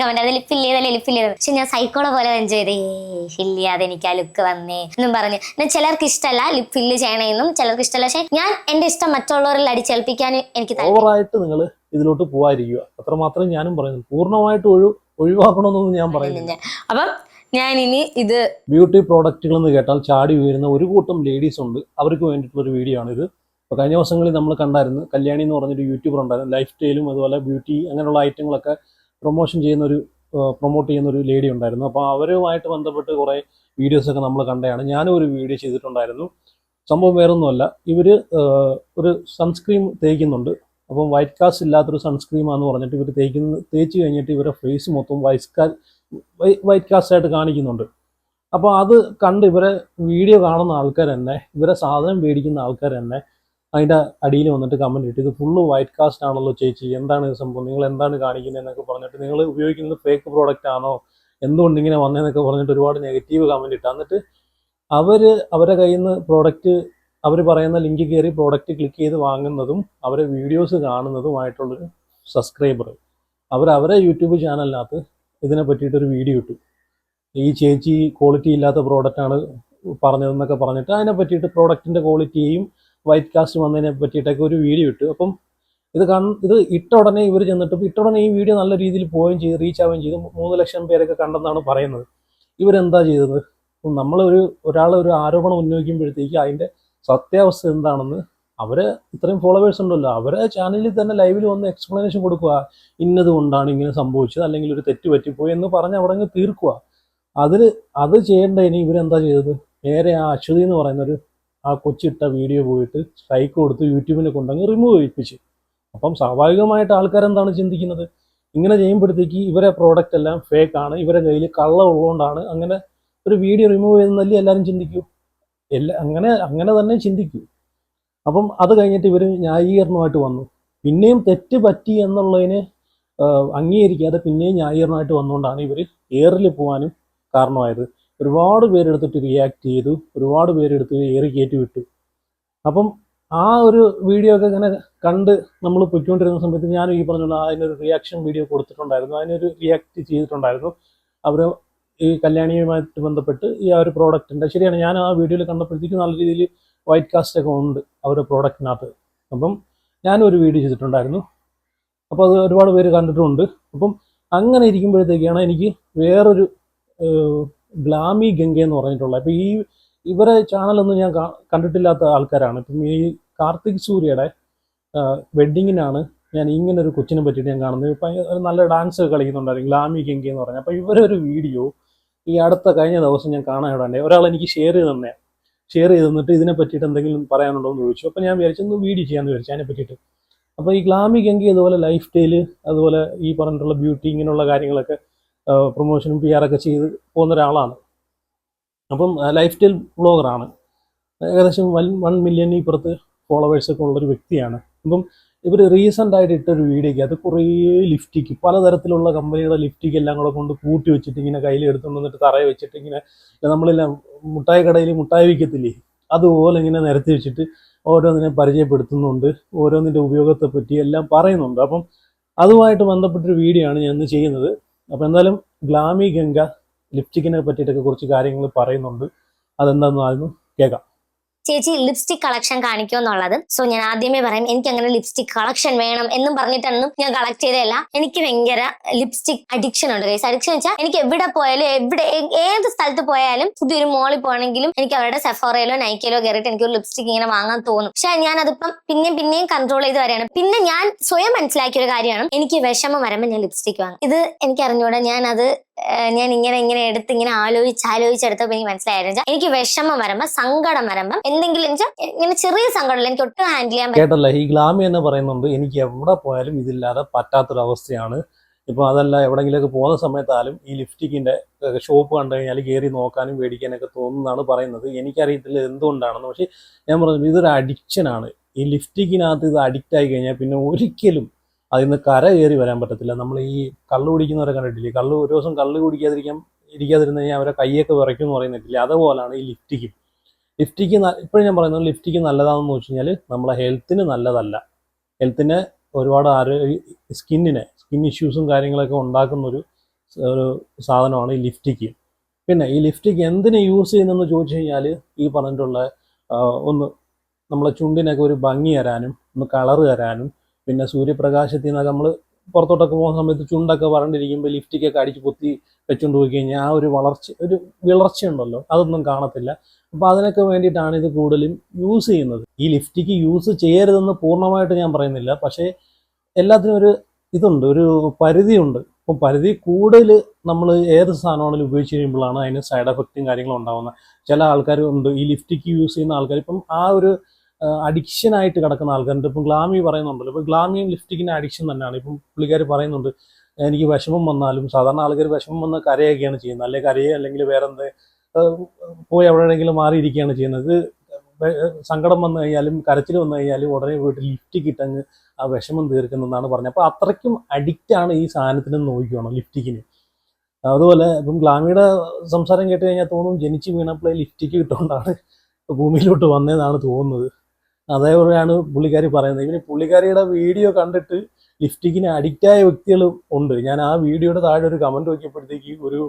Comment അതിൽ fill ചെയ്തല്ലേ fill ചെയ്തത്. പക്ഷെ ഞാൻ സൈക്കോളെ പോലെ എൻജോയ് ചെയ്തേ. ഫില്ല് ചെയ്യാതെ എനിക്ക് ആ ലുക്ക് വന്നേ എന്നും പറഞ്ഞു. എന്നാൽ ചിലർക്ക് ഇഷ്ടമല്ല ലിപ്പ് ഫില്ല് ചെയ്യണമെന്നും ചിലർക്ക് ഇഷ്ടമല്ല പക്ഷെ ഞാൻ എന്റെ ഇഷ്ടം മറ്റുള്ളവരിൽ അടിച്ചേൽപ്പിക്കാൻ എനിക്ക് ഓവറായിട്ട് നിങ്ങൾ ഇതിലോട്ട് പോവാതിരിക്കുക. അത്രമാത്രം ഞാനും പറയുന്നു. പൂർണമായിട്ട് ഒഴി ഒഴിവാക്കണമെന്നൊന്നും ഞാൻ പറയുന്നില്ല. അപ്പം ഞാൻ ഇനി ഇത് ബ്യൂട്ടി പ്രോഡക്റ്റുകൾ എന്ന് കേട്ടാൽ ചാടി വീഴുന്ന ഒരു കൂട്ടം ലേഡീസ് ഉണ്ട്. അവർക്ക് വേണ്ടിയിട്ടുള്ള ഒരു വീഡിയോ ആണിത്. അപ്പോൾ കഴിഞ്ഞ ദിവസങ്ങളിൽ നമ്മൾ കണ്ടായിരുന്നു. കല്യാണി എന്ന് പറഞ്ഞൊരു യൂട്യൂബർ ഉണ്ടായിരുന്നു. ലൈഫ് സ്റ്റൈലും അതുപോലെ ബ്യൂട്ടി അങ്ങനെയുള്ള ഐറ്റങ്ങളൊക്കെ പ്രൊമോഷൻ ചെയ്യുന്ന ഒരു പ്രൊമോട്ട് ചെയ്യുന്ന ഒരു ലേഡി ഉണ്ടായിരുന്നു. അപ്പോൾ അവരുമായിട്ട് ബന്ധപ്പെട്ട് കുറേ വീഡിയോസൊക്കെ നമ്മൾ കണ്ടതാണ് ഞാനും ഒരു വീഡിയോ ചെയ്തിട്ടുണ്ടായിരുന്നു. സംഭവം വേറൊന്നുമല്ല. ഇവർ ഒരു സൺസ്ക്രീം തേക്കുന്നുണ്ട്. അപ്പം വൈറ്റ് കാസ്റ്റ് ഇല്ലാത്തൊരു സൺസ്ക്രീമാന്ന് പറഞ്ഞിട്ട് ഇവർ തേക്കുന്ന തേച്ച് കഴിഞ്ഞിട്ട് ഇവരുടെ ഫേസ് മൊത്തം വൈറ്റ് കാ വൈറ്റ് കാസ്റ്റ് ആയിട്ട് കാണിക്കുന്നുണ്ട്. അപ്പോൾ അത് കണ്ട് ഇവരെ വീഡിയോ കാണുന്ന ആൾക്കാർ തന്നെ ഇവരെ സാധനം മേടിക്കുന്ന ആൾക്കാർ തന്നെ അതിന്റെ അടിയിൽ വന്നിട്ട് കമന്റ് ഇട്ട് ഇത് ഫുള്ള് വൈറ്റ് കാസ്റ്റ് ആണല്ലോ ചേച്ചി എന്താണ് ഇത് സംഭവം? നിങ്ങൾ എന്താണ് കാണിക്കുന്നത് എന്നൊക്കെ പറഞ്ഞിട്ട് നിങ്ങൾ ഉപയോഗിക്കുന്നത് ഫേക്ക് പ്രോഡക്റ്റ് ആണോ? എന്തുകൊണ്ട് ഇങ്ങനെ വന്നതെന്നൊക്കെ പറഞ്ഞിട്ട് ഒരുപാട് നെഗറ്റീവ് കമന്റ് ഇട്ട്. എന്നിട്ട് അവർ അവരുടെ കയ്യിൽ നിന്ന് പ്രോഡക്റ്റ് അവർ പറയുന്ന ലിങ്ക് കയറി പ്രോഡക്റ്റ് ക്ലിക്ക് ചെയ്ത് വാങ്ങുന്നതും അവരെ വീഡിയോസ് കാണുന്നതുമായിട്ടുള്ളൊരു സബ്സ്ക്രൈബർ അവർ അവരെ യൂട്യൂബ് ചാനലിനകത്ത് ഇതിനെ പറ്റിയിട്ടൊരു വീഡിയോ ഇട്ടു. ഈ ചേച്ചി ക്വാളിറ്റി ഇല്ലാത്ത പ്രോഡക്റ്റാണ് പറഞ്ഞതെന്നൊക്കെ പറഞ്ഞിട്ട് അതിനെ പറ്റിയിട്ട് പ്രോഡക്റ്റിന്റെ ക്വാളിറ്റിയെയും വൈറ്റ് കാസ്റ്റ് വന്നതിനെ പറ്റിയിട്ടൊക്കെ ഒരു വീഡിയോ ഇട്ടു. അപ്പം ഇത് കണ് ഇത് ഇട്ട ഉടനെ ഇവർ ചെന്നിട്ട് ഇട്ട ഉടനെ ഈ വീഡിയോ നല്ല രീതിയിൽ പോവുകയും ചെയ്ത് റീച്ച് ആവുകയും ചെയ്തു മൂന്ന് ലക്ഷം പേരൊക്കെ കണ്ടെന്നാണ് പറയുന്നത്. ഇവരെന്താ ചെയ്തത്? നമ്മളൊരു ഒരു ഒരാൾ ഒരു ആരോപണം ഉന്നയിക്കുമ്പോഴത്തേക്ക് അതിന്റെ സത്യാവസ്ഥ എന്താണെന്ന് അവർ ഇത്രയും ഫോളോവേഴ്സ് ഉണ്ടല്ലോ അവരെ ചാനലിൽ തന്നെ ലൈവിൽ വന്ന് എക്സ്പ്ലനേഷൻ കൊടുക്കുക. ഇന്നത് കൊണ്ടാണ് ഇങ്ങനെ സംഭവിച്ചത് അല്ലെങ്കിൽ ഒരു തെറ്റ് പറ്റിപ്പോയി എന്ന് പറഞ്ഞ് അവിടെ അങ്ങ് തീർക്കുക. അതിൽ അത് ചെയ്യേണ്ട ഇനി ഇവരെന്താ ചെയ്തത്? നേരെ ആ അശ്വതി എന്ന് പറയുന്ന ഒരു ആ കൊച്ചിട്ട വീഡിയോ പോയിട്ട് സ്ട്രൈക്ക് കൊടുത്ത് യൂട്യൂബിനെ കൊണ്ടങ്ങ് റിമൂവ് ചെയ്യിപ്പിച്ച്. അപ്പം സ്വാഭാവികമായിട്ട് ആൾക്കാരെന്താണ് ചിന്തിക്കുന്നത്? ഇങ്ങനെ ചെയ്യുമ്പോഴത്തേക്ക് ഇവരെ പ്രോഡക്റ്റ് എല്ലാം ഫേക്ക് ആണ് ഇവരെ കയ്യിൽ കള്ള ഉള്ളതുകൊണ്ടാണ് അങ്ങനെ ഒരു വീഡിയോ റിമൂവ് ചെയ്തെന്നല്ലേ എല്ലാവരും ചിന്തിക്കൂ? എല്ലാ അങ്ങനെ അങ്ങനെ തന്നെ ചിന്തിക്കൂ. അപ്പം അത് കഴിഞ്ഞിട്ട് ഇവർ ന്യായീകരണമായിട്ട് വന്നു. പിന്നെയും തെറ്റ് പറ്റി എന്നുള്ളതിനെ അംഗീകരിക്കാതെ പിന്നെയും ന്യായീകരണമായിട്ട് വന്നുകൊണ്ടാണ് ഇവർ എയറിൽ പോകാനും കാരണമായത്. ഒരുപാട് പേരെടുത്തിട്ട് റിയാക്ട് ചെയ്തു ഒരുപാട് പേരെടുത്ത് ഏറി കയറ്റി വിട്ടു. അപ്പം ആ ഒരു വീഡിയോ ഒക്കെ ഇങ്ങനെ കണ്ട് നമ്മൾ പൊയ്ക്കൊണ്ടിരുന്ന സമയത്ത് ഞാൻ ഈ പറഞ്ഞുള്ള അതിനൊരു റിയാക്ഷൻ വീഡിയോ കൊടുത്തിട്ടുണ്ടായിരുന്നു. അതിനൊരു റിയാക്ട് ചെയ്തിട്ടുണ്ടായിരുന്നു. അവർ ഈ കല്യാണിയുമായിട്ട് ബന്ധപ്പെട്ട് ഈ ആ ഒരു പ്രോഡക്റ്റിന്റെ ശരിയാണ് ഞാൻ ആ വീഡിയോയിൽ കണ്ടപ്പോഴത്തേക്കും നല്ല രീതിയിൽ വൈറ്റ് കാസ്റ്റ് ഒക്കെ ഉണ്ട് അവരുടെ പ്രോഡക്റ്റിനകത്ത് അപ്പം ഞാനും ഒരു വീഡിയോ ചെയ്തിട്ടുണ്ടായിരുന്നു. അപ്പോൾ അത് ഒരുപാട് പേര് കണ്ടിട്ടുമുണ്ട് അപ്പം അങ്ങനെ ഇരിക്കുമ്പോഴത്തേക്കാണ് എനിക്ക് വേറൊരു ഗ്ലാമി ഗംഗ എന്ന് പറഞ്ഞിട്ടുള്ള. അപ്പോൾ ഈ ഇവരെ ചാനലൊന്നും ഞാൻ കണ്ടിട്ടില്ലാത്ത ആൾക്കാരാണ്. ഇപ്പം ഈ കാർത്തിക് സൂര്യയുടെ വെഡ്ഡിങ്ങിനാണ് ഞാൻ ഇങ്ങനെ ഒരു കൊച്ചിനെ പറ്റിയിട്ട് ഞാൻ കാണുന്നത്. ഇപ്പം നല്ല ഡാൻസ് കളിക്കുന്നുണ്ടായിരുന്നു ഗ്ലാമി ഗംഗ എന്ന് പറഞ്ഞാൽ അപ്പോൾ ഇവരൊരു വീഡിയോ ഈ അടുത്ത കഴിഞ്ഞ ദിവസം ഞാൻ കാണാൻ ഇടണ്ടേ ഒരാൾ എനിക്ക് ഷെയർ ചെയ്ത് തന്നെ ഷെയർ ചെയ്ത് തന്നിട്ട് ഇതിനെ പറ്റിയിട്ട് എന്തെങ്കിലും പറയാനുണ്ടോ എന്ന് ചോദിച്ചു. അപ്പോൾ ഞാൻ വിചാരിച്ചൊന്ന് വീഡിയോ ചെയ്യാമെന്ന് വിചാരിച്ചു അതിനെ പറ്റിയിട്ട്. അപ്പോൾ ഈ ഗ്ലാമി ഗംഗ അതുപോലെ ലൈഫ് സ്റ്റൈൽ അതുപോലെ ഈ പറഞ്ഞിട്ടുള്ള ബ്യൂട്ടി ഇങ്ങനെയുള്ള കാര്യങ്ങളൊക്കെ പ്രൊമോഷനും പി ആറൊക്കെ ചെയ്ത് പോകുന്ന ഒരാളാണ്. അപ്പം ലൈഫ് സ്റ്റൈൽ ബ്ലോഗറാണ് ഏകദേശം വൺ വൺ മില്യൺ ഇപ്പുറത്ത് ഫോളോവേഴ്സ് ഒക്കെ ഉള്ളൊരു വ്യക്തിയാണ്. അപ്പം ഇവർ റീസെന്റ് ആയിട്ട് ഇട്ടൊരു വീഡിയോയ്ക്ക് അത് കുറേ ലിഫ്റ്റിക്ക് പലതരത്തിലുള്ള കമ്പനിയുടെ ലിഫ്റ്റിക്ക് എല്ലാം കൂടെ കൊണ്ട് കൂട്ടി വെച്ചിട്ട് ഇങ്ങനെ കയ്യിൽ എടുത്തുകൊണ്ട് വന്നിട്ട് തറയെ വെച്ചിട്ട് ഇങ്ങനെ നമ്മളെല്ലാം മുട്ടായി കടയിൽ മുട്ടായി വിൽക്കത്തില്ലേ അതുപോലെ ഇങ്ങനെ നിരത്തി വെച്ചിട്ട് ഓരോന്നിനെ പരിചയപ്പെടുത്തുന്നുണ്ട്. ഓരോന്നിന്റെ ഉപയോഗത്തെ പറ്റി എല്ലാം പറയുന്നുണ്ട്. അപ്പം അതുമായിട്ട് ബന്ധപ്പെട്ടൊരു വീഡിയോ ആണ് ഞാൻ ഇന്ന് ചെയ്യുന്നത്. അപ്പം എന്തായാലും ഗ്ലാമി ഗംഗ ലിപ്സ്റ്റിക്കിനെ പറ്റിയിട്ടൊക്കെ കുറച്ച് കാര്യങ്ങൾ പറയുന്നുണ്ട്. അതെന്താണെന്ന് ആദ്യം കേൾക്കാം. ചേച്ചി ലിപ്സ്റ്റിക് കളക്ഷൻ കാണിക്കും എന്നുള്ളത്. സോ ഞാൻ ആദ്യമേ പറയും എനിക്ക് അങ്ങനെ ലിപ്സ്റ്റിക് കളക്ഷൻ വേണം എന്നും പറഞ്ഞിട്ടൊന്നും ഞാൻ കളക്ട് ചെയ്തതല്ല. എനിക്ക് ഭയങ്കര ലിപ്സ്റ്റിക് അഡിക്ഷൻ ഉണ്ട് ഗൈസ് അഡിക്ഷൻ വെച്ചാൽ എനിക്ക് എവിടെ പോയാലും എവിടെ ഏത് സ്ഥലത്ത് പോയാലും പുതിയൊരു മോളിൽ പോകണമെങ്കിലും എനിക്ക് അവരുടെ സെഫോറയിലോ നൈക്കയിലോ കയറിയിട്ട് എനിക്ക് ഒരു ലിപ്സ്റ്റിക് ഇങ്ങനെ വാങ്ങാൻ തോന്നും. പക്ഷെ ഞാൻ അതിപ്പം പിന്നെയും പിന്നെയും കൺട്രോൾ ചെയ്ത് വരികയാണ്. പിന്നെ ഞാൻ സ്വയം മനസ്സിലാക്കിയ ഒരു കാര്യമാണ് എനിക്ക് വിഷമം വരുമ്പോൾ ഞാൻ ലിപ്സ്റ്റിക് വാങ്ങും. ഇത് എനിക്ക് അറിഞ്ഞുകൂടാ ഞാൻ അത് ഞാൻ ഇങ്ങനെ ഇങ്ങനെ എടുത്ത് ഇങ്ങനെ ആലോചിച്ച് ആലോചിച്ചെടുത്തപ്പോൾ എനിക്ക് മനസ്സിലായിരുന്നു എനിക്ക് വിഷമം വരുമ്പോ സങ്കടം വരുമ്പോ എന്തെങ്കിലും ഇങ്ങനെ ചെറിയ സങ്കടമില്ല എനിക്ക് ഒട്ടും ഹാൻഡിൽ ചെയ്യാൻ പറ്റില്ല. ഈ ഗ്ലാമി എന്ന് പറയുന്നുണ്ട് എനിക്ക് എവിടെ പോയാലും ഇതില്ലാതെ പറ്റാത്തൊരവസ്ഥയാണ്. ഇപ്പോൾ അതല്ല എവിടെങ്കിലൊക്കെ പോകുന്ന സമയത്താലും ഈ ലിഫ്റ്റിക്കിന്റെ ഷോപ്പ് കണ്ടു കഴിഞ്ഞാൽ കയറി നോക്കാനും മേടിക്കാനൊക്കെ തോന്നുന്നതാണ് പറയുന്നത്. എനിക്കറിയത്തില്ല എന്തുകൊണ്ടാണെന്ന്. പക്ഷേ ഞാൻ പറഞ്ഞു ഇതൊരു അഡിക്ഷനാണ് ഈ ലിഫ്റ്റിക്കിനകത്ത് ഇത് അഡിക്റ്റ് ആയി കഴിഞ്ഞാൽ പിന്നെ ഒരിക്കലും അതിൽ നിന്ന് കര കയറി വരാൻ പറ്റത്തില്ല. നമ്മൾ ഈ കള്ള് കുടിക്കുന്നവരെ കണ്ടിട്ടില്ലേ? കള്ള് ഒരു ദിവസം കള്ള് കുടിക്കാതിരിക്കാൻ ഇരിക്കാതിരുന്ന് കഴിഞ്ഞാൽ അവരെ കൈയൊക്കെ വിറയ്ക്കും എന്ന് പറയുന്നിട്ടില്ലേ അതുപോലാണ് ഈ ലിഫ്റ്റിക്ക്. ലിഫ്റ്റിക്ക് ഇപ്പോഴും ഞാൻ പറയുന്നത് ലിഫ്റ്റിക്ക് നല്ലതാണെന്ന് വെച്ച് കഴിഞ്ഞാൽ നമ്മളെ ഹെൽത്തിന് നല്ലതല്ല. ഹെൽത്തിന് ഒരുപാട് ആരോഗ്യ സ്കിന്നിന് സ്കിൻ ഇഷ്യൂസും കാര്യങ്ങളൊക്കെ ഉണ്ടാക്കുന്ന ഒരു ഒരു സാധനമാണ് ഈ ലിഫ്റ്റിക്ക്. പിന്നെ ഈ ലിഫ്റ്റിക്ക് എന്തിനു യൂസ് ചെയ്യുന്നതെന്ന് ചോദിച്ചു കഴിഞ്ഞാൽ ഈ പറഞ്ഞിട്ടുള്ള ഒന്ന് നമ്മളെ ചുണ്ടിനൊക്കെ ഒരു ഭംഗി തരാനും ഒന്ന് കളറ് തരാനും പിന്നെ സൂര്യപ്രകാശത്തിൽ നിന്നൊക്കെ നമ്മൾ പുറത്തോട്ടൊക്കെ പോകുന്ന സമയത്ത് ചുണ്ടൊക്കെ വരണ്ടിരിക്കുമ്പോൾ ലിഫ്റ്റിക്കൊക്കെ അടിച്ച് പൊത്തി വെച്ചുകൊണ്ട് പോയി കഴിഞ്ഞാൽ ആ ഒരു വളർച്ച ഒരു വിളർച്ച ഉണ്ടല്ലോ. അതൊന്നും കാണത്തില്ല. അപ്പോൾ അതിനൊക്കെ വേണ്ടിയിട്ടാണ് ഇത് കൂടുതലും യൂസ് ചെയ്യുന്നത്. ഈ ലിഫ്റ്റിക്ക് യൂസ് ചെയ്യരുതെന്ന് പൂർണമായിട്ട് ഞാൻ പറയുന്നില്ല. പക്ഷേ എല്ലാത്തിനും ഒരു ഇതുണ്ട് ഒരു പരിധിയുണ്ട്. അപ്പം പരിധി കൂടുതൽ നമ്മൾ ഏത് സാധനമാണെങ്കിലും ഉപയോഗിച്ച് കഴിയുമ്പോഴാണ് അതിന് സൈഡ് എഫക്റ്റും കാര്യങ്ങളും ഉണ്ടാകുന്നത് ചില ആൾക്കാരും ഉണ്ട് ഈ ലിഫ്റ്റിക്ക് യൂസ് ചെയ്യുന്ന ആൾക്കാർ ഇപ്പം ആ ഒരു അഡിക്ഷൻ ആയിട്ട് കിടക്കുന്ന ആൾക്കാരുണ്ട് ഇപ്പം ഗ്ലാമി പറയുന്നുണ്ടല്ലോ. ഇപ്പം ഗ്ലാമിയും ലിഫ്റ്റിക്കിന് അഡിക്ഷൻ തന്നെയാണ്. ഇപ്പം പുള്ളിക്കാർ പറയുന്നുണ്ട് എനിക്ക് വിഷമം വന്നാലും സാധാരണ ആൾക്കാർ വിഷമം വന്ന് കരയൊക്കെയാണ് ചെയ്യുന്നത്. അല്ലെങ്കിൽ കരയെ അല്ലെങ്കിൽ വേറെ എന്ത് പോയി എവിടെയെങ്കിലും മാറിയിരിക്കുകയാണ് ചെയ്യുന്നത്. സങ്കടം വന്നു കഴിഞ്ഞാലും കരച്ചിൽ വന്നു കഴിഞ്ഞാലും ഉടനെ പോയിട്ട് ലിഫ്റ്റ് കിട്ടങ്ങ് ആ വിഷമം തീർക്കുന്നതെന്നാണ് പറഞ്ഞത്. അപ്പോൾ അത്രയ്ക്കും അഡിക്റ്റാണ് ഈ സാധനത്തിന് നോക്കിക്കണം ലിഫ്റ്റിക്കിന് അതുപോലെ ഇപ്പം ഗ്ലാമിയുടെ സംസാരം കേട്ട് കഴിഞ്ഞാൽ തോന്നും ജനിച്ച് വീണപ്പോഴേ ലിഫ്റ്റിക്ക് കിട്ടുകൊണ്ടാണ് ഭൂമിയിലോട്ട് വന്നതെന്നാണ് തോന്നുന്നത്. അതേപോലെയാണ് പുള്ളിക്കാരി പറയുന്നത്. ഇവന് പുള്ളിക്കാരിയുടെ വീഡിയോ കണ്ടിട്ട് ലിഫ്റ്റിക്കിന് അഡിക്റ്റായ വ്യക്തികളും ഉണ്ട്. ഞാൻ ആ വീഡിയോയുടെ താഴെ ഒരു കമന്റ് നോക്കിയപ്പോഴത്തേക്ക് ഒരു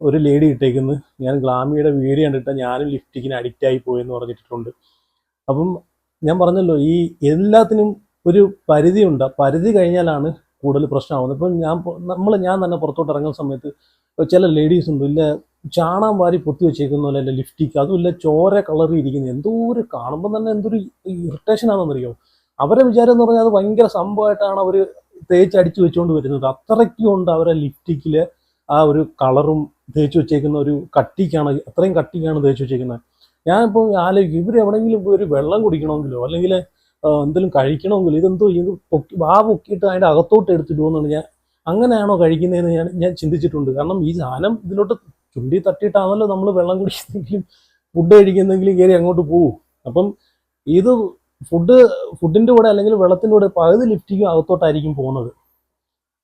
ഒരു ലേഡി ഇട്ടേക്കുന്നു. ഞാൻ ഗ്ലാമിയുടെ വീഡിയോ കണ്ടിട്ട് ഞാനും അഡിക്റ്റ് ആയി പോയെന്ന് പറഞ്ഞിട്ടുണ്ട്. അപ്പം ഞാൻ പറഞ്ഞല്ലോ ഈ എല്ലാത്തിനും ഒരു പരിധിയുണ്ട്. പരിധി കഴിഞ്ഞാലാണ് കൂടുതൽ പ്രശ്നമാവുന്നത്. ഇപ്പം ഞാൻ നമ്മൾ ഞാൻ തന്നെ പുറത്തോട്ട് ഇറങ്ങുന്ന സമയത്ത് ചില ലേഡീസ് ഉണ്ട് ഇല്ല ചാണാൻ വാരി പൊത്തി വെച്ചേക്കുന്ന പോലെ അല്ല ലിഫ്റ്റിക്ക് അതുമില്ല ചോര കളറി ഇരിക്കുന്നത് എന്തോ ഒരു കാണുമ്പോൾ തന്നെ എന്തൊരു ഇറിറ്റേഷൻ ആണെന്നറിയോ? അവരെ വിചാരം എന്ന് പറഞ്ഞാൽ അത് ഭയങ്കര സംഭവമായിട്ടാണ് അവർ തേച്ച് അടിച്ചു വെച്ചുകൊണ്ട് വരുന്നത്. അത്രയ്ക്കും ഉണ്ട് അവരെ ലിഫ്റ്റിക്കിൽ ആ ഒരു കളറും തേച്ച് വെച്ചേക്കുന്ന ഒരു കട്ടിക്കാണ് അത്രയും കട്ടിക്കാണ് തേച്ച് വെച്ചേക്കുന്നത്. ഞാനിപ്പോൾ ആലോചിക്കും ഇവർ എവിടെയെങ്കിലും ഒരു വെള്ളം കുടിക്കണമെങ്കിലോ? അല്ലെങ്കിൽ എന്തെങ്കിലും കഴിക്കണമെങ്കിൽ ഇതെന്തോ ഇത് പൊക്കി വാ പൊക്കിയിട്ട് അതിന്റെ അകത്തോട്ട് എടുത്തിടുമെന്നാണ് ഞാൻ അങ്ങനെയാണോ കഴിക്കുന്നതെന്ന് ഞാൻ ഞാൻ ചിന്തിച്ചിട്ടുണ്ട്. കാരണം ഈ സാധനം ഇതിലോട്ട് ചുണ്ടി തട്ടിയിട്ടാണല്ലോ നമ്മൾ വെള്ളം കുടിക്കുന്നെങ്കിലും ഫുഡ് കഴിക്കുന്നെങ്കിലും കയറി അങ്ങോട്ട് പോകും അപ്പം ഇത് ഫുഡ് ഫുഡിന്റെ കൂടെ അല്ലെങ്കിൽ വെള്ളത്തിന്റെ കൂടെ പകുതി ലിഫ്റ്റിക്കും അകത്തോട്ടായിരിക്കും പോകുന്നത്.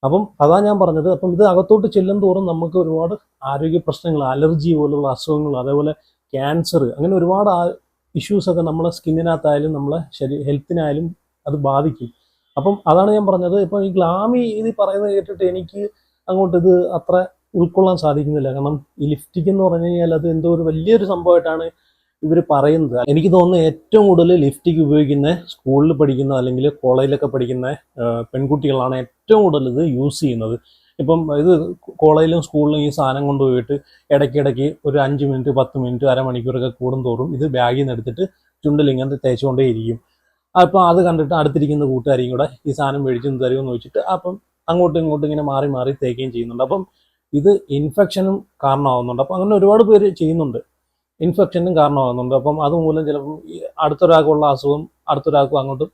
അപ്പം അതാ ഞാൻ പറഞ്ഞത്. അപ്പം ഇത് അകത്തോട്ട് ചെല്ലും തോറും നമുക്ക് ഒരുപാട് ആരോഗ്യ പ്രശ്നങ്ങൾ അലർജി പോലുള്ള അസുഖങ്ങൾ അതേപോലെ ക്യാൻസർ അങ്ങനെ ഒരുപാട് ഇഷ്യൂസ് ഒക്കെ നമ്മളെ സ്കിന്നിനകത്തായാലും നമ്മളെ ശരീര ഹെൽത്തിനായാലും അത് ബാധിക്കും. അപ്പം അതാണ് ഞാൻ പറഞ്ഞത്. ഇപ്പം ഈ ഗ്ലാമി ഇത് പറയുന്നത് കേട്ടിട്ട് എനിക്ക് അങ്ങോട്ട് ഇത് അത്ര ഉൾക്കൊള്ളാൻ സാധിക്കുന്നില്ല. കാരണം ഈ ലിഫ്റ്റിക് എന്ന് പറഞ്ഞു കഴിഞ്ഞാൽ അത് എന്തോ ഒരു വലിയൊരു സംഭവമായിട്ടാണ് ഇവർ പറയുന്നത്. എനിക്ക് തോന്നുന്നു ഏറ്റവും കൂടുതൽ ലിഫ്റ്റിക് ഉപയോഗിക്കുന്ന സ്കൂളിൽ പഠിക്കുന്ന അല്ലെങ്കിൽ കോളേജിലൊക്കെ പഠിക്കുന്ന പെൺകുട്ടികളാണ് ഏറ്റവും കൂടുതൽ ഇത് യൂസ് ചെയ്യുന്നത്. ഇപ്പം ഇത് കോളേജിലും സ്കൂളിലും ഈ സാധനം കൊണ്ടുപോയിട്ട് ഇടയ്ക്കിടയ്ക്ക് ഒരു അഞ്ച് മിനിറ്റ് പത്ത് മിനിറ്റ് അരമണിക്കൂറൊക്കെ കൂടുന്തോറും ഇത് ബാഗിൽ നിന്ന് എടുത്തിട്ട് ചുണ്ടിൽ ഇങ്ങനെ തേച്ചുകൊണ്ടേ ഇരിക്കും അപ്പം അത് കണ്ടിട്ട് അടുത്തിരിക്കുന്ന കൂട്ടുകാരിയും കൂടെ ഈ സാധനം മേടിച്ചു തരുമെന്ന് ചോദിച്ചിട്ട് അപ്പം അങ്ങോട്ടും ഇങ്ങോട്ടും ഇങ്ങനെ മാറി മാറി തേക്കുകയും ചെയ്യുന്നുണ്ട്. അപ്പം ഇത് ഇൻഫെക്ഷനും കാരണമാകുന്നുണ്ട് അപ്പം അങ്ങനെ ഒരുപാട് പേര് ചെയ്യുന്നുണ്ട്. ഇൻഫെക്ഷനും കാരണമാകുന്നുണ്ട് അപ്പം അതുമൂലം ചിലപ്പം അടുത്തൊരാൾക്കുള്ള അസുഖം അടുത്തൊരാൾക്കും അങ്ങോട്ട്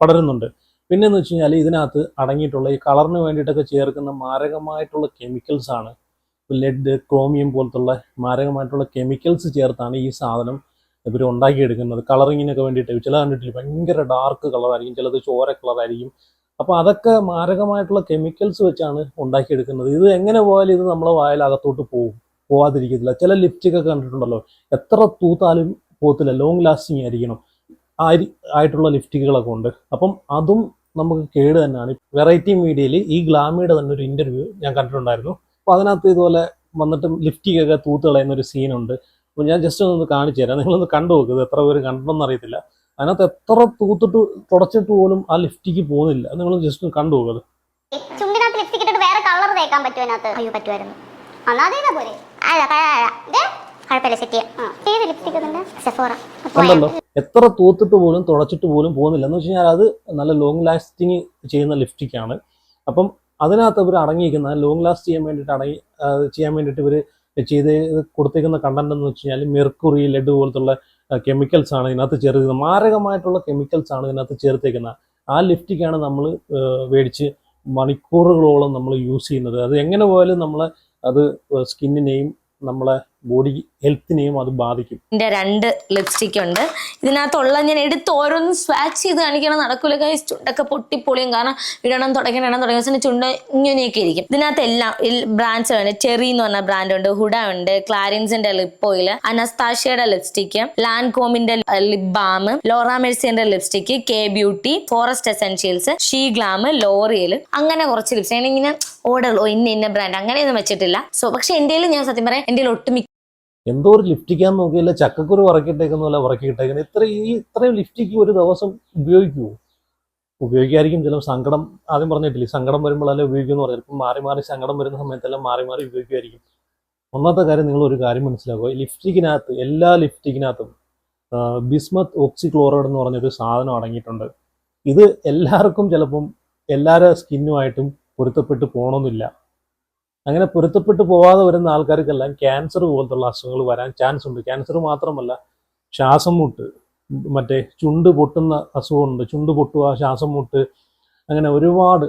പടരുന്നുണ്ട്. പിന്നെ എന്ന് വെച്ച് കഴിഞ്ഞാൽ ഇതിനകത്ത് അടങ്ങിയിട്ടുള്ള ഈ കളറിന് വേണ്ടിയിട്ടൊക്കെ ചേർക്കുന്ന മാരകമായിട്ടുള്ള കെമിക്കൽസ് ആണ്. ലെഡ് ക്രോമിയം പോലത്തുള്ള മാരകമായിട്ടുള്ള കെമിക്കൽസ് ചേർത്താണ് ഈ സാധനം ഇവർ ഉണ്ടാക്കിയെടുക്കുന്നത്. കളറിങ്ങിനൊക്കെ വേണ്ടിയിട്ട് ചില കണ്ടിട്ടില്ല? ഭയങ്കര ഡാർക്ക് കളറായിരിക്കും ചിലത് ചോര കളറായിരിക്കും അപ്പോൾ അതൊക്കെ മാരകമായിട്ടുള്ള കെമിക്കൽസ് വെച്ചാണ് ഉണ്ടാക്കിയെടുക്കുന്നത്. ഇത് എങ്ങനെ പോയാലും ഇത് നമ്മളെ വായലകത്തോട്ട് പോകും. പോവാതിരിക്കത്തില്ല. ചില ലിപ്സ്റ്റിക് ഒക്കെ കണ്ടിട്ടുണ്ടല്ലോ. എത്ര തൂത്താലും പോകത്തില്ല. ലോങ് ലാസ്റ്റിംഗ് ആയിരിക്കണം. ആയി ആയിട്ടുള്ള ലിപ്സ്റ്റിക്കുകളൊക്കെ ഉണ്ട്. അപ്പം അതും നമുക്ക് കേട് തന്നെയാണ്. വെറൈറ്റി മീഡിയയിൽ ഈ ഗ്ലാമിയുടെ തന്നെ ഒരു ഇന്റർവ്യൂ ഞാൻ കണ്ടിട്ടുണ്ടായിരുന്നു. അപ്പോൾ അതിനകത്ത് ഇതുപോലെ വന്നിട്ട് ലിഫ്റ്റിക്കൊക്കെ തൂത്ത് കളയുന്ന ഒരു സീനുണ്ട് അപ്പോൾ ഞാൻ ജസ്റ്റ് ഒന്ന് കാണിച്ചു തരാം. നിങ്ങളൊന്ന് കണ്ടു നോക്കുക എത്ര പേര് കണ്ടെന്ന് അറിയത്തില്ല. അതിനകത്ത് എത്ര തൂത്തിട്ട് തുടച്ചിട്ട് പോലും ആ ലിഫ്റ്റിക്ക് പോകുന്നില്ല. നിങ്ങൾ ജസ്റ്റ് ഒന്ന് കണ്ടു പോകുന്നത് ചുണ്ടിനകത്ത് ലിപ്സ്റ്റിക് ഇട്ടിട്ട് വേറെ കളർ തേക്കാൻ പറ്റുമോ അതിനകത്ത്? അയ്യോ പറ്റുമായിരുന്നു. അന്നാ ദേ കുഴപ്പമില്ല സെറ്റ് ചെയ്യാം. ഏത് ലിപ്സ്റ്റിക് അതിന്റെ സെഫോറ ഉണ്ടല്ലോ. എത്ര തൂത്തിട്ട് പോലും തുടച്ചിട്ട് പോലും പോകുന്നില്ല. എന്ന് വെച്ച് കഴിഞ്ഞാൽ അത് നല്ല ലോങ് ലാസ്റ്റിങ് ചെയ്യുന്ന ലിപ്സ്റ്റിക് ആണ്. അപ്പം അതിനകത്ത് ഇവർ അടങ്ങിയിരിക്കുന്ന ലോങ് ലാസ്റ്റ് ചെയ്യാൻ വേണ്ടിയിട്ട് അടങ്ങി ആ, ചെയ്യാൻ വേണ്ടിയിട്ട് ഇവർ ചെയ്ത് കൊടുത്തേക്കുന്ന കണ്ടന്റ് എന്ന് വെച്ച് കഴിഞ്ഞാൽ മെർക്കുറി ലെഡ് പോലത്തുള്ള കെമിക്കൽസ് ആണ് ഇതിനകത്ത് ചേർക്കുന്നത് മാരകമായിട്ടുള്ള കെമിക്കൽസ് ആണ് ഇതിനകത്ത് ചേർത്തേക്കുന്നത് ആ ലിപ്സ്റ്റിക്കാണ് നമ്മൾ മേടിച്ച് മണിക്കൂറുകളോളം നമ്മൾ യൂസ് ചെയ്യുന്നത്. അത് എങ്ങനെ പോയാലും നമ്മൾ അത് സ്കിന്നിനെയും നമ്മളെ ബോഡി ഹെൽത്തിനെയും അത് ബാധിക്കും. എന്റെ രണ്ട് ലിപ്സ്റ്റിക് ഉണ്ട്. ഇതിനകത്തുള്ള ഞാൻ എടുത്ത് ഓരോന്ന് സ്വാച്ച് ചെയ്ത് കാണിക്കണം. നടക്കൂല കൈ ചുണ്ടൊക്കെ പൊട്ടിപ്പൊളിയും. കാരണം ഇടണം തുടങ്ങണം ഇടണം തുടങ്ങിയ ദിവസം ചുണ്ട് ഇങ്ങനെയൊക്കെ ഇരിക്കും. ഇതിനകത്ത് എല്ലാം ബ്രാൻഡ്സ് ഉണ്ട്. ചെറി എന്ന് പറഞ്ഞ ബ്രാൻഡ് ഉണ്ട്. ഹുഡ ഉണ്ട്. ക്ലാരിൻസിന്റെ ലിപ്പ് ഓയിൽ അനസ്താഷ്യയുടെ ലിപ്സ്റ്റിക് ലാൻകോമിന്റെ lip balm Laura മെഴ്സിന്റെ lipstick K beauty Forest Essentials she glam L'Oreal അങ്ങനെ കുറച്ച് ലിപ്സ്റ്റിക് ഇങ്ങനെ ഓർഡർ ഇന്ന ഇന്ന ബ്രാൻഡ് അങ്ങനെയൊന്നും വെച്ചിട്ടില്ല. സോ പക്ഷെ എന്റെ ഞാൻ സത്യം പറയാം എന്റെ ഒട്ടുമിക്ക എന്തോ ഒരു ലിഫ്റ്റിക്കാൻ നോക്കിയില്ല. ചക്കക്കുരു വറക്കിട്ടേക്കുന്ന പോലെ വറക്കിയിട്ടേക്കുന്ന. ഇത്ര ഈ ഇത്രയും ലിഫ്റ്റിക്ക് ഒരു ദിവസം ഉപയോഗിക്കുമോ ഉപയോഗിക്കായിരിക്കും ചില സങ്കടം ആദ്യം പറഞ്ഞിട്ടില്ല സങ്കടം വരുമ്പോഴല്ലേ ഉപയോഗിക്കുമെന്ന് പറഞ്ഞു ചിലപ്പോൾ മാറി മാറി സങ്കടം വരുന്ന സമയത്തെല്ലാം മാറി മാറി ഉപയോഗിക്കുമായിരിക്കും. ഒന്നാമത്തെ കാര്യം നിങ്ങൾ ഒരു കാര്യം മനസ്സിലാക്കുക. ലിഫ്റ്റിക്കിനകത്ത് എല്ലാ ലിഫ്റ്റിക്കിനകത്തും ബിസ്മത്ത് ഓക്സിക്ലോറൈഡ് എന്ന് പറഞ്ഞൊരു സാധനം അടങ്ങിയിട്ടുണ്ട്. ഇത് എല്ലാവർക്കും ചിലപ്പം എല്ലാവരുടെ സ്കിന്നുമായിട്ടും പൊരുത്തപ്പെട്ട് പോകണമെന്നില്ല അങ്ങനെ പൊരുത്തപ്പെട്ട് പോവാതെ വരുന്ന ആൾക്കാർക്കെല്ലാം ക്യാൻസർ പോലത്തുള്ള അസുഖങ്ങൾ വരാൻ ചാൻസ് ഉണ്ട്. ക്യാൻസർ മാത്രമല്ല ശ്വാസം മുട്ട് മറ്റേ ചുണ്ട് പൊട്ടുന്ന അസുഖമുണ്ട്. ചുണ്ട് പൊട്ടുക ശ്വാസം മുട്ട് അങ്ങനെ ഒരുപാട്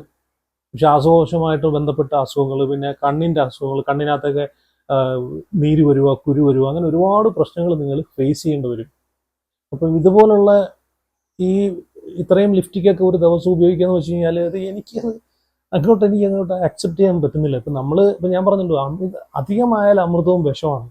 ശ്വാസകോശമായിട്ട് ബന്ധപ്പെട്ട അസുഖങ്ങൾ പിന്നെ കണ്ണിന്റെ അസുഖങ്ങൾ കണ്ണിനകത്തൊക്കെ നീര് വരുക കുരു വരുക അങ്ങനെ ഒരുപാട് പ്രശ്നങ്ങൾ നിങ്ങൾ ഫേസ് ചെയ്യേണ്ടി വരും. അപ്പം ഇതുപോലുള്ള ഈ ഇത്രയും ലിഫ്റ്റിക്കൊക്കെ ഒരു ദിവസം ഉപയോഗിക്കുക എന്ന് വെച്ച് കഴിഞ്ഞാൽ അത് എനിക്ക് അങ്ങോട്ട് എനിക്ക് അങ്ങോട്ട് അക്സെപ്റ്റ് ചെയ്യാൻ പറ്റുന്നില്ല. ഇപ്പം നമ്മൾ ഇപ്പം ഞാൻ അമൃത അധികമായാൽ അമൃതവും വിഷമാണ്.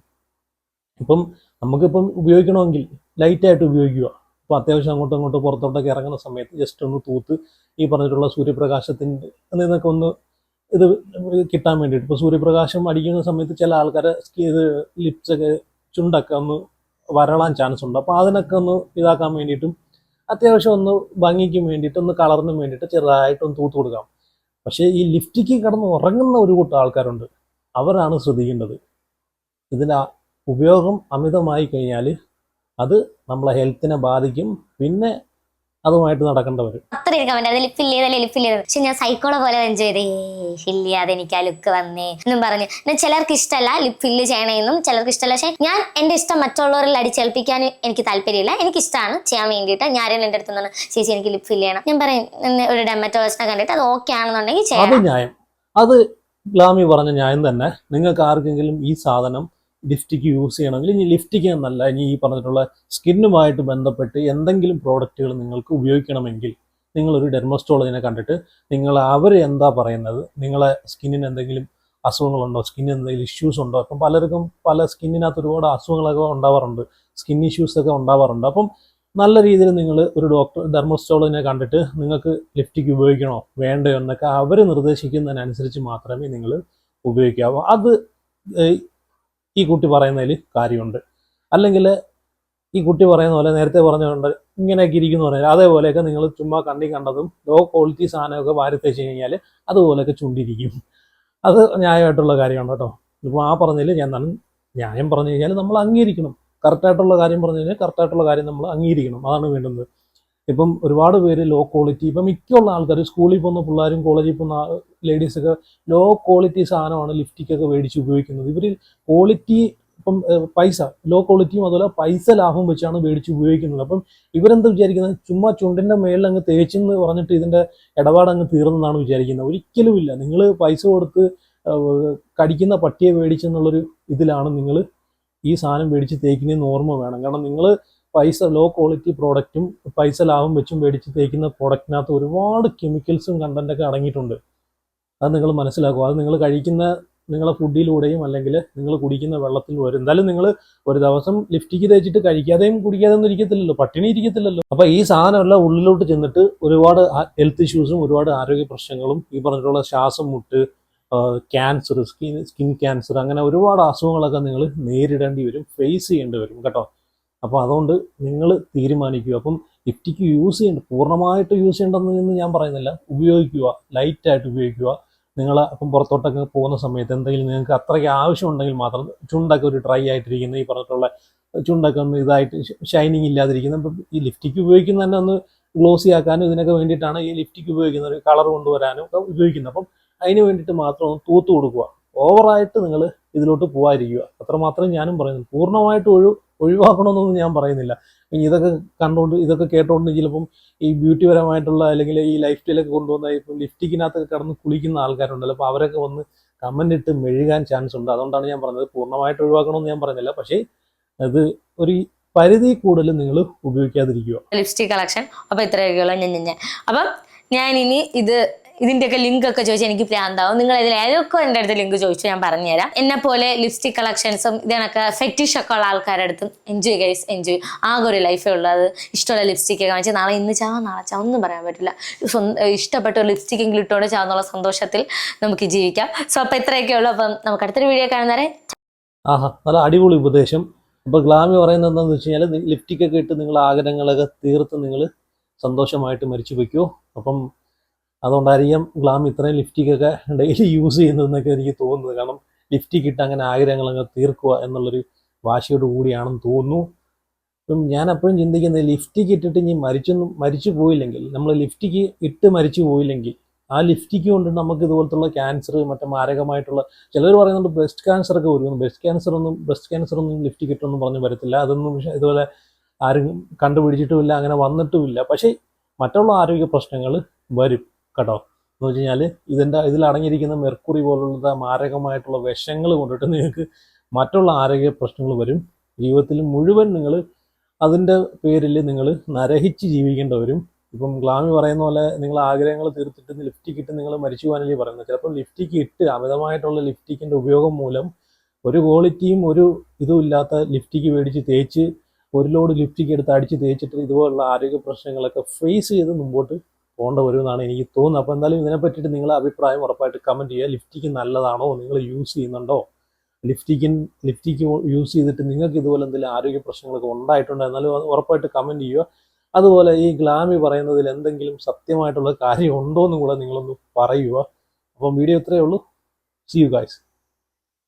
ഇപ്പം നമുക്കിപ്പം ഉപയോഗിക്കണമെങ്കിൽ ലൈറ്റായിട്ട് ഉപയോഗിക്കുക. അപ്പോൾ അത്യാവശ്യം അങ്ങോട്ടും ഇങ്ങോട്ടും പുറത്തോട്ടൊക്കെ ഇറങ്ങുന്ന സമയത്ത് ജസ്റ്റ് ഒന്ന് തൂത്ത് ഈ പറഞ്ഞിട്ടുള്ള സൂര്യപ്രകാശത്തിന്റെ എന്നൊക്കെ ഒന്ന് ഇത് കിട്ടാൻ വേണ്ടിയിട്ട്. ഇപ്പോൾ സൂര്യപ്രകാശം അടിക്കുന്ന സമയത്ത് ചില ആൾക്കാരെ ഇത് ലിപ്സൊക്കെ ചുണ്ടൊക്കെ ഒന്ന് വരളാൻ ചാൻസ് ഉണ്ട്. അപ്പോൾ അതിനൊക്കെ ഒന്ന് ഇതാക്കാൻ വേണ്ടിയിട്ടും അത്യാവശ്യം ഒന്ന് ഭംഗിക്കും വേണ്ടിയിട്ട് ഒന്ന് കളറിനും വേണ്ടിയിട്ട് ചെറുതായിട്ടൊന്ന് തൂത്ത് കൊടുക്കാം. പക്ഷേ ഈ ലിഫ്റ്റിക്ക് കിടന്ന് ഉറങ്ങുന്ന ഒരു കൂട്ടം ആൾക്കാരുണ്ട്. അവരാണ് ശ്രദ്ധിക്കേണ്ടത്. ഇതിന്റെ ഉപയോഗം അമിതമായി കഴിഞ്ഞാൽ അത് നമ്മളെ ഹെൽത്തിനെ ബാധിക്കും. പിന്നെ അതുമായിട്ട് നടക്കേണ്ട വരും അത്ര കമന്റ് അതിൽ ഫില്ല് ചെയ്തല്ലേ ഫില്ല് ചെയ്തത്. പക്ഷെ ഞാൻ സൈക്കോളെ പോലെ എൻജോയ് ചെയ്തേ ഫില്ല് ചെയ്യാതെ എനിക്ക് ആ ലുക്ക് വന്നേ എന്നും പറഞ്ഞു. എന്നാൽ ചിലർക്ക് ഇഷ്ടമല്ല ലിപ് ഫില്ല് ചെയ്യണമെന്നും ചിലർക്ക് ഇഷ്ടമല്ല പക്ഷെ ഞാൻ എന്റെ ഇഷ്ടം മറ്റുള്ളവരിൽ അടിച്ചേൽപ്പിക്കാൻ എനിക്ക് താല്പര്യമില്ല. എനിക്ക് ഇഷ്ടമാണ് ചെയ്യാൻ വേണ്ടിയിട്ട്. ഞാൻ എന്റെ അടുത്ത് നിന്ന് ചേച്ചി എനിക്ക് ലിപ് ഫില്ല് ചെയ്യണം. ഞാൻ പറയും "ഇന്ന് ഒരു ഡെമറ്റോസിനെ കണ്ടിട്ട് അത് ഓക്കെ ആണെന്നുണ്ടെങ്കിൽ അത് ന്യായം. അത് ഗ്ലാമി പറഞ്ഞ ന്യായം തന്നെ. നിങ്ങൾക്ക് ആർക്കെങ്കിലും ഈ സാധനം ലിഫ്റ്റിക്ക് യൂസ് ചെയ്യണമെങ്കിൽ ഇനി ലിഫ്റ്റിക്ക് എന്നല്ല ഇനി ഈ പറഞ്ഞിട്ടുള്ള സ്കിന്നുമായിട്ട് ബന്ധപ്പെട്ട് എന്തെങ്കിലും പ്രോഡക്റ്റുകൾ നിങ്ങൾക്ക് ഉപയോഗിക്കണമെങ്കിൽ നിങ്ങളൊരു ഡെർമസ്റ്റോളജിനെ കണ്ടിട്ട് നിങ്ങൾ അവർ എന്താ പറയുന്നത്? നിങ്ങളെ സ്കിന്നിന് എന്തെങ്കിലും അസുഖങ്ങളുണ്ടോ? സ്കിന്നിന് എന്തെങ്കിലും ഇഷ്യൂസ് ഉണ്ടോ? അപ്പം പലർക്കും പല സ്കിന്നിനകത്ത് ഒരുപാട് അസുഖങ്ങളൊക്കെ ഉണ്ടാവാറുണ്ട്. സ്കിൻ ഇഷ്യൂസ് ഒക്കെ ഉണ്ടാവാറുണ്ട്. അപ്പം നല്ല രീതിയിൽ നിങ്ങൾ ഒരു ഡോക്ടർ ഡെർമസ്റ്റോളജിനെ കണ്ടിട്ട് നിങ്ങൾക്ക് ലിഫ്റ്റിക്ക് ഉപയോഗിക്കണോ? വേണ്ടയോ? എന്നൊക്കെ അവർ നിർദ്ദേശിക്കുന്നതിനനുസരിച്ച് മാത്രമേ നിങ്ങൾ ഉപയോഗിക്കാവൂ. അത് ഈ കുട്ടി പറയുന്നതിൽ കാര്യമുണ്ട്. അല്ലെങ്കിൽ ഈ കുട്ടി പറയുന്ന പോലെ നേരത്തെ പറഞ്ഞുകൊണ്ട് ഇങ്ങനെയൊക്കെ ഇരിക്കുന്ന പറഞ്ഞാൽ അതേപോലെയൊക്കെ നിങ്ങൾ ചുമ്മാ കണ്ടി കണ്ടതും ലോ ക്വാളിറ്റി സാധനമൊക്കെ വാരി തയ്ച്ചു കഴിഞ്ഞാൽ അതുപോലെയൊക്കെ ചുണ്ടിരിക്കും. അത് ന്യായമായിട്ടുള്ള കാര്യമാണ് കേട്ടോ. ഇപ്പോൾ ആ പറഞ്ഞതിൽ ഞാൻ ന്യായം പറഞ്ഞു കഴിഞ്ഞാൽ നമ്മൾ അംഗീകരിക്കണം. കറക്റ്റായിട്ടുള്ള കാര്യം പറഞ്ഞു കഴിഞ്ഞാൽ കറക്റ്റായിട്ടുള്ള കാര്യം നമ്മൾ അംഗീകരിക്കണം. അതാണ് വേണ്ടുന്നത്. ഇപ്പം ഒരുപാട് പേര് ലോ ക്വാളിറ്റി ഇപ്പം മിക്കുള്ള ആൾക്കാർ സ്കൂളിൽ പോകുന്ന പിള്ളേരും കോളേജിൽ പോകുന്ന ലേഡീസൊക്കെ ലോ ക്വാളിറ്റി സാധനമാണ് ലിഫ്റ്റിക്കൊക്കെ മേടിച്ച് ഉപയോഗിക്കുന്നത്. ഇവർ ക്വാളിറ്റി ഇപ്പം പൈസ ലോ ക്വാളിറ്റിയും അതുപോലെ പൈസ ലാഭം വെച്ചാണ് മേടിച്ച് ഉപയോഗിക്കുന്നത്. അപ്പം ഇവരെന്ത് വിചാരിക്കുന്നത്? ചുമ്മാ ചുണ്ടിന്റെ മേളിൽ അങ്ങ് തേച്ചെന്ന് പറഞ്ഞിട്ട് ഇതിന്റെ ഇടപാട് അങ്ങ് തീർന്നതാണ് വിചാരിക്കുന്നത്. ഒരിക്കലുമില്ല നിങ്ങൾ പൈസ കൊടുത്ത് കടിക്കുന്ന പട്ടിയെ മേടിച്ചെന്നുള്ളൊരു ഇതിലാണ് നിങ്ങൾ ഈ സാധനം മേടിച്ച് തേക്കുന്നതെന്ന് ഓർമ്മ വേണം. കാരണം നിങ്ങൾ പൈസ ലോ ക്വാളിറ്റി പ്രോഡക്റ്റും പൈസ ലാഭം വെച്ചും മേടിച്ച് തേക്കുന്ന പ്രോഡക്റ്റിനകത്ത് ഒരുപാട് കെമിക്കൽസും കണ്ടന്റൊക്കെ അടങ്ങിയിട്ടുണ്ട്. അത് നിങ്ങൾ മനസ്സിലാക്കുക. അത് നിങ്ങൾ കഴിക്കുന്ന നിങ്ങളെ ഫുഡിലൂടെയും അല്ലെങ്കിൽ നിങ്ങൾ കുടിക്കുന്ന വെള്ളത്തിൽ വരും. എന്തായാലും നിങ്ങൾ ഒരു ദിവസം ലിഫ്റ്റിക്ക് തേച്ചിട്ട് കഴിക്കാതെയും കുടിക്കാതെ ഒന്നും ഇരിക്കത്തില്ലല്ലോ. പട്ടിണി ഇരിക്കത്തില്ലല്ലോ. അപ്പോൾ ഈ സാധനമെല്ലാം ഉള്ളിലോട്ട് ചെന്നിട്ട് ഒരുപാട് ഹെൽത്ത് ഇഷ്യൂസും ഒരുപാട് ആരോഗ്യ പ്രശ്നങ്ങളും ഈ പറഞ്ഞിട്ടുള്ള ശ്വാസം മുട്ട് ക്യാൻസർ സ്കിൻ സ്കിൻ ക്യാൻസർ അങ്ങനെ ഒരുപാട് അസുഖങ്ങളൊക്കെ നിങ്ങൾ നേരിടേണ്ടി വരും ഫേസ് ചെയ്യേണ്ടി വരും. കേട്ടോ? അപ്പോൾ അതുകൊണ്ട് നിങ്ങൾ തീരുമാനിക്കുക. അപ്പം ലിഫ്റ്റിക്ക് യൂസ് ചെയ്യേണ്ട പൂർണമായിട്ട് യൂസ് ചെയ്യേണ്ടെന്ന് ഞാൻ പറയുന്നില്ല. ഉപയോഗിക്കുക ലൈറ്റായിട്ട് ഉപയോഗിക്കുക. നിങ്ങൾ അപ്പം പുറത്തോട്ടൊക്കെ പോകുന്ന സമയത്ത് എന്തെങ്കിലും നിങ്ങൾക്ക് അത്രയ്ക്ക് ആവശ്യമുണ്ടെങ്കിൽ മാത്രം ചുണ്ടൊക്കെ ഒരു ഡ്രൈ ആയിട്ടിരിക്കുന്ന ഈ പറഞ്ഞിട്ടുള്ള ചുണ്ടൊക്കെ ഒന്ന് ഇതായിട്ട് ഷൈനിങ് ഇല്ലാതിരിക്കുന്ന ഇപ്പം ഈ ലിഫ്റ്റിക്ക് ഉപയോഗിക്കുന്ന തന്നെ ഒന്ന് ഗ്ലോസി ആക്കാനും ഇതിനൊക്കെ വേണ്ടിയിട്ടാണ് ഈ ലിഫ്റ്റിക്ക് ഉപയോഗിക്കുന്നത് ഒരു കളർ കൊണ്ടുവരാനും ഒക്കെ ഉപയോഗിക്കുന്നത്. അപ്പം അതിന് വേണ്ടിയിട്ട് മാത്രം ഒന്ന് തൂത്ത് കൊടുക്കുക. ഓവറായിട്ട് നിങ്ങൾ ഇതിലോട്ട് പോകാതിരിക്കുക അത്രമാത്രം ഞാനും പറയുന്നു. പൂർണമായിട്ട് ഒഴു ഒഴിവാക്കണമെന്നൊന്നും ഞാൻ പറയുന്നില്ല. ഇതൊക്കെ കണ്ടുകൊണ്ട് ഇതൊക്കെ കേട്ടുകൊണ്ട് ചിലപ്പം ഈ ബ്യൂട്ടി പരമായിട്ടുള്ള അല്ലെങ്കിൽ ഈ ലൈഫ് സ്റ്റൈലൊക്കെ കൊണ്ടുവന്ന ഇപ്പം ലിഫ്റ്റിക്കിനകത്തൊക്കെ കടന്ന് കുളിക്കുന്ന ആൾക്കാരുണ്ടല്ലോ. അപ്പോൾ അവരൊക്കെ വന്ന് കമന്റ് ഇട്ട് മെഴുകാൻ ചാൻസ് ഉണ്ട്. അതുകൊണ്ടാണ് ഞാൻ പറഞ്ഞത് പൂർണമായിട്ട് ഒഴിവാക്കണമെന്ന് ഞാൻ പറയുന്നില്ല. പക്ഷേ അത് ഒരു പരിധി കൂടുതൽ നിങ്ങൾ ഉപയോഗിക്കാതിരിക്കുക. ലിപ്സ്റ്റിക് കളക്ഷൻ അപ്പൊ ഇത്രയൊക്കെയുള്ള. അപ്പം ഞാൻ ഇനി ഇത് ഇതിന്റെയൊക്കെ ലിങ്ക് ഒക്കെ ചോദിച്ചാൽ എനിക്ക് പ്രാന്താവും നിങ്ങൾ ഇതിൽ ഏതൊക്കെ എന്റെ അടുത്ത് ലിങ്ക് ചോദിച്ചു ഞാൻ പറഞ്ഞുതരാം. എന്നെ പോലെ ലിപ്സ്റ്റിക് കളക്ഷൻസും ഇതിനൊക്കെ ഫെറ്റിഷ് ഒക്കെ ഉള്ള ആൾക്കാരുടെ അടുത്തും എൻജോയ് ഗൈസ് എൻജോയ് ആകെ ഒരു ലൈഫേ ഉള്ളത് ഇഷ്ടമുള്ള ലിപ്സ്റ്റിക് ഒക്കെ വാങ്ങിച്ച് നാളെ ഇന്ന് ചാവാം നാളെ ചാവാം ഒന്നും പറയാൻ പറ്റില്ല. ഇഷ്ടപ്പെട്ട ഒരു ലിപ്സ്റ്റിക് എങ്കിലും ഇട്ടുകൊണ്ട് ചാവുന്നുള്ള സന്തോഷത്തിൽ നമുക്ക് ജീവിക്കാം. സോ അപ്പൊ ഇത്രയൊക്കെ ഉള്ളൂ. അപ്പം നമുക്ക് അടുത്തൊരു വീഡിയോ കാണുന്നേരെ ആഹാ നല്ല അടിപൊളി ഉപദേശം. അപ്പോൾ ഗ്ലാമി പറയുന്നത് എന്താണെന്ന് വെച്ച് കഴിഞ്ഞാൽ ലിഫ്റ്റിക്കൊക്കെ ഇട്ട് നിങ്ങൾ ആഗ്രഹങ്ങളൊക്കെ തീർത്ത് നിങ്ങൾ സന്തോഷമായിട്ട് മരിച്ചു വയ്ക്കൂ അപ്പം അതുകൊണ്ടായിരിക്കാം ഗ്ലാം ഇത്രയും ലിഫ്റ്റിക്കൊക്കെ ഡെയിലി യൂസ് ചെയ്യുന്നതെന്നൊക്കെ എനിക്ക് തോന്നുന്നത്. കാരണം ലിഫ്റ്റിക്ക് ഇട്ട് അങ്ങനെ ആഗ്രഹങ്ങളൊക്കെ തീർക്കുക എന്നുള്ളൊരു വാശിയോട് കൂടിയാണെന്ന് തോന്നുന്നു. ഇപ്പം ഞാൻ എപ്പോഴും ചിന്തിക്കുന്നത് ലിഫ്റ്റിക്ക് ഇട്ടിട്ട് ഇനി മരിച്ചൊന്നും മരിച്ചു പോയില്ലെങ്കിൽ നമ്മൾ ലിഫ്റ്റിക്ക് ഇട്ട് മരിച്ചു പോയില്ലെങ്കിൽ ആ ലിഫ്റ്റിക്ക് കൊണ്ട് നമുക്ക് ഇതുപോലത്തുള്ള ക്യാൻസർ മറ്റേ മാരകമായിട്ടുള്ള ചിലർ പറയുന്നുണ്ട് ബ്രസ്റ്റ് ക്യാൻസർ ഒക്കെ വരും ബ്രസ്റ്റ് ക്യാൻസർ ഒന്നും ബ്രസ്റ്റ് ക്യാൻസർ ഒന്നും ലിഫ്റ്റ് ഇട്ടൊന്നും പറഞ്ഞ് വരത്തില്ല. അതൊന്നും ഇതുപോലെ ആരും കണ്ടുപിടിച്ചിട്ടുമില്ല അങ്ങനെ വന്നിട്ടുമില്ല. പക്ഷേ മറ്റുള്ള ആരോഗ്യ പ്രശ്നങ്ങൾ വരും. കേട്ടോ. എന്ന് വെച്ച് കഴിഞ്ഞാൽ ഇതിന്റെ ഇതിലടങ്ങിയിരിക്കുന്ന മെർക്കുറി പോലുള്ള മാരകമായിട്ടുള്ള വിഷങ്ങൾ കൊണ്ടിട്ട് നിങ്ങൾക്ക് മറ്റുള്ള ആരോഗ്യ പ്രശ്നങ്ങൾ വരും. ജീവിതത്തിൽ മുഴുവൻ നിങ്ങൾ അതിന്റെ പേരിൽ നിങ്ങൾ നരഹിച്ച് ജീവിക്കേണ്ടി വരും ഇപ്പം ഗ്ലാമി പറയുന്ന പോലെ നിങ്ങൾ ആഗ്രഹങ്ങൾ തീർത്തിട്ട് ലിഫ്റ്റിക്ക് ഇട്ട് നിങ്ങൾ മരിച്ചു പോകാനല്ലേ പറയുന്നത്. ചിലപ്പോൾ ലിഫ്റ്റിക്ക് ഇട്ട് അമിതമായിട്ടുള്ള ലിഫ്റ്റിക്കിന്റെ ഉപയോഗം മൂലം ഒരു ക്വാളിറ്റിയും ഒരു ഇതും ഇല്ലാത്ത ലിഫ്റ്റിക്ക് മേടിച്ച് തേച്ച് ഒരു ലോഡ് ലിഫ്റ്റിക്ക് എടുത്ത് അടിച്ച് തേച്ചിട്ട് ഇതുപോലുള്ള ആരോഗ്യ പ്രശ്നങ്ങളൊക്കെ ഫേസ് ചെയ്ത് മുമ്പോട്ട് പോകേണ്ട വരുമെന്നാണ് എനിക്ക് തോന്നുന്നത്. അപ്പോൾ എന്തായാലും ഇതിനെ പറ്റിയിട്ട് നിങ്ങളുടെ അഭിപ്രായം ഉറപ്പായിട്ട് കമന്റ് ചെയ്യുക. ലിഫ്റ്റിക്ക് നല്ലതാണോ? നിങ്ങൾ യൂസ് ചെയ്യുന്നുണ്ടോ? ലിഫ്റ്റിക്കിൻ ലിഫ്റ്റിക്ക് യൂസ് ചെയ്തിട്ട് നിങ്ങൾക്ക് ഇതുപോലെ എന്തെങ്കിലും ആരോഗ്യ പ്രശ്നങ്ങളൊക്കെ ഉണ്ടായിട്ടുണ്ടോ? എന്നാലും അത് ഉറപ്പായിട്ട് കമന്റ് ചെയ്യുക. അതുപോലെ ഈ ഗ്ലാമി പറയുന്നതിൽ എന്തെങ്കിലും സത്യമായിട്ടുള്ള കാര്യം ഉണ്ടോ എന്നും കൂടെ നിങ്ങളൊന്ന് പറയുക. അപ്പം വീഡിയോ ഇത്രയേ ഉള്ളൂ. C you guys